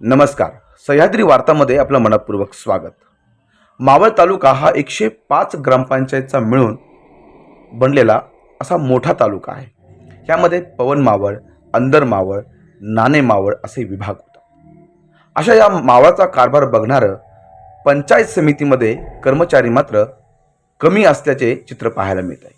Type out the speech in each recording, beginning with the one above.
नमस्कार. सह्याद्री वार्तामध्ये आपलं मनपूर्वक स्वागत. मावळ तालुका हा एकशे पाच ग्रामपंचायतचा मिळून बनलेला असा मोठा तालुका आहे. यामध्ये पवन मावळ अंदर मावळ नाणे मावळ असे विभाग होतात. अशा या मावळाचा कारभार बघणारं पंचायत समितीमध्ये कर्मचारी मात्र कमी असल्याचे चित्र पाहायला मिळत आहे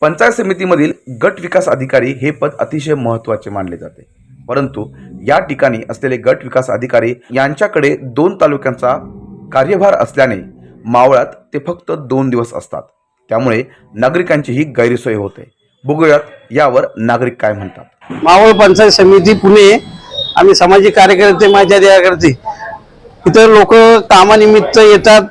पंचायत समितीमधील गट विकास अधिकारी हे पद अतिशय महत्त्वाचे मानले जाते. परंतु या ठिकाणी असलेले गट विकास अधिकारी यांच्याकडे दोन तालुक्यांचा कार्यभार असल्याने मावळात ते फक्त दोन दिवस असतात. त्यामुळे नागरिकांचीही गैरसोय होते. बघूयात यावर नागरिक काय म्हणतात. मावळ पंचायत समिती पुणे आम्ही सामाजिक कार्यकर्ते माझ्या करते इतर लोक कामानिमित्त येतात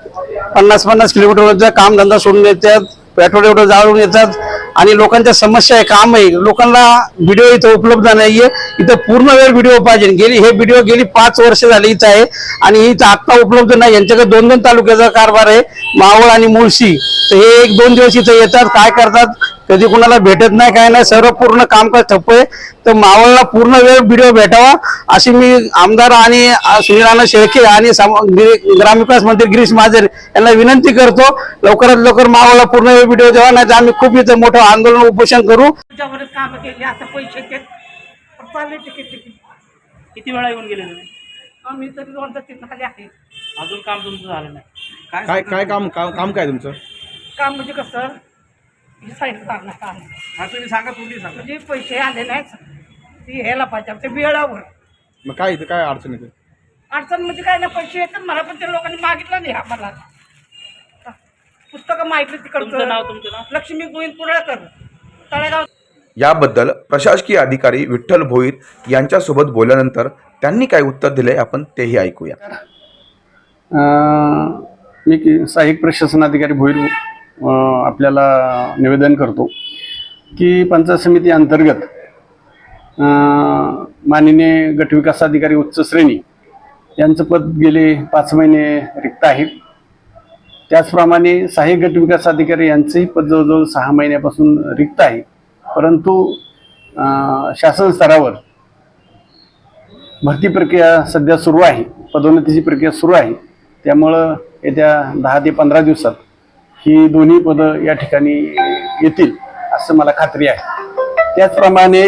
पन्नास पन्नास किलोमीटरवरचा कामधंदा सोडून येतात पेट्रोल एवढं जाळून येतात आणि लोकांच्या समस्या आहे काम आहे. लोकांना व्हिडिओ इथं उपलब्ध नाहीये. इथं पूर्ण वेळ व्हिडिओ पाहिजे. गेली हे व्हिडिओ गेली पाच वर्ष झाली इथं आहे. आणि इथं आत्ता उपलब्ध नाही. यांच्याकडे दोन दोन तालुक्याचा कारभार आहे मावळ आणि मुळशी. तर हे एक दोन दिवस इथं येतात. काय करतात? कधी कुणाला भेटत नाही काय नाही सर्व पूर्ण कामकाज ठप्प आहे. तर मावळला पूर्ण वेळ व्हिडिओ भेटावा. अशी मी आमदार आणि सुनील शेळके आणि ग्रामविकास मंत्री गिरीश महाजन यांना विनंती करतो लवकरात लवकर मावळला पूर्ण वेळ व्हिडिओ द्यावा नाही तर आम्ही खूप इथं मोठं आंदोलन उपोषण करू. त्याच्यावरच कामं केली आता पैसे देत चालले तिकीट तिकीट. किती वेळा येऊन गेले तुम्ही? आम्ही तरी दोनदा तीन खाली आहे. अजून काम तुमचं झालं नाही. काय काय काम काम काय तुमचं? काम म्हणजे कसं? साईड काढणार काम. हा तुम्ही सांगा तुम्ही सांगा. म्हणजे पैसे आले नाहीत. ती ह्याला पाहिजे ते वेळावर मग काय इथं काय अडचण येते अडचण म्हणजे काय नाही पैसे येतात. मला पण त्या लोकांनी मागितलं नाही आम्हाला. पुस्तकं मागितली तुमचं नाव तिकडचं तुमचं नाव? लक्ष्मी गोविंद पुरळकर. तळेगाव. याबद्दल प्रशासकीय अधिकारी विठ्ठल भोईर यांच्यासोबत बोलल्यानंतर त्यांनी काय उत्तर दिले आपण तेही ऐकूया. अं, मी की सहाय्यक प्रशासनाधिकारी भोईर अं, आपल्याला निवेदन करतो की पंचायत समिती अंतर्गत माननीय गटविकास अधिकारी उच्च श्रेणी यांचं पद गेले पाच महिने रिक्त आहे. त्याचप्रमाणे सहाय्यक गटविकास अधिकारी यांचंही पद जवळजवळ सहा महिन्यापासून रिक्त आहे. परंतु शासन स्तरावर भरती प्रक्रिया सध्या सुरू आहे. पदोन्नतीची प्रक्रिया सुरू आहे. त्यामुळं येत्या दहा ते पंधरा दिवसात ही दोन्ही पदं या ठिकाणी येतील असं मला खात्री आहे. त्याचप्रमाणे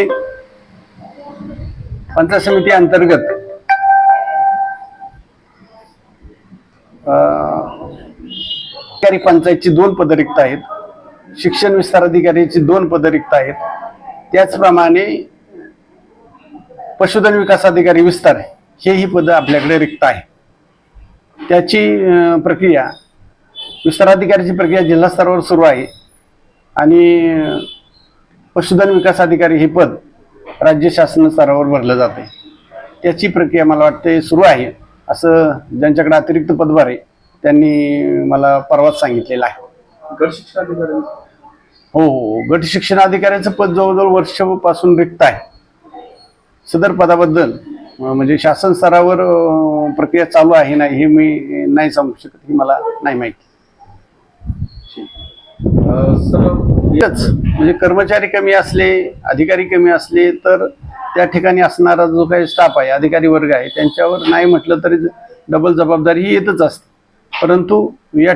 पंचायत समिती अंतर्गत अधिकारी पंचायतची दोन पदं रिक्त आहेत शिक्षण विस्तार अधिकारीची दोन पदं रिक्त आहेत. त्याचप्रमाणे पशुधन विकास अधिकारी विस्तार हे ही पदं आपल्याकडे रिक्त आहे त्याची प्रक्रिया विस्ताराधिकारीची प्रक्रिया जिल्हा स्तरावर सुरू आहे. आणि पशुधन विकास अधिकारी हे पद राज्य शासन स्तरावर भरलं जाते. त्याची प्रक्रिया मला वाटते सुरू आहे असं ज्यांच्याकडे अतिरिक्त पदभार आहे त्यांनी मला परवाच सांगितलेलं आहे. हो हो गट शिक्षणाधिकाऱ्यांचं पद जवळजवळ वर्षापासून रिक्त आहे. सदर पदाबद्दल म्हणजे शासन स्तरावर प्रक्रिया चालू आहे ना हे मी नाही सांगू शकत ही मला नाही माहिती. म्हणजे कर्मचारी कमी असले अधिकारी कमी असले तर त्या ठिकाणी असणारा जो काही स्टाफ आहे अधिकारी वर्ग आहे त्यांच्यावर नाही म्हटलं तरी डबल जबाबदारी ही येतच असते. परंतु या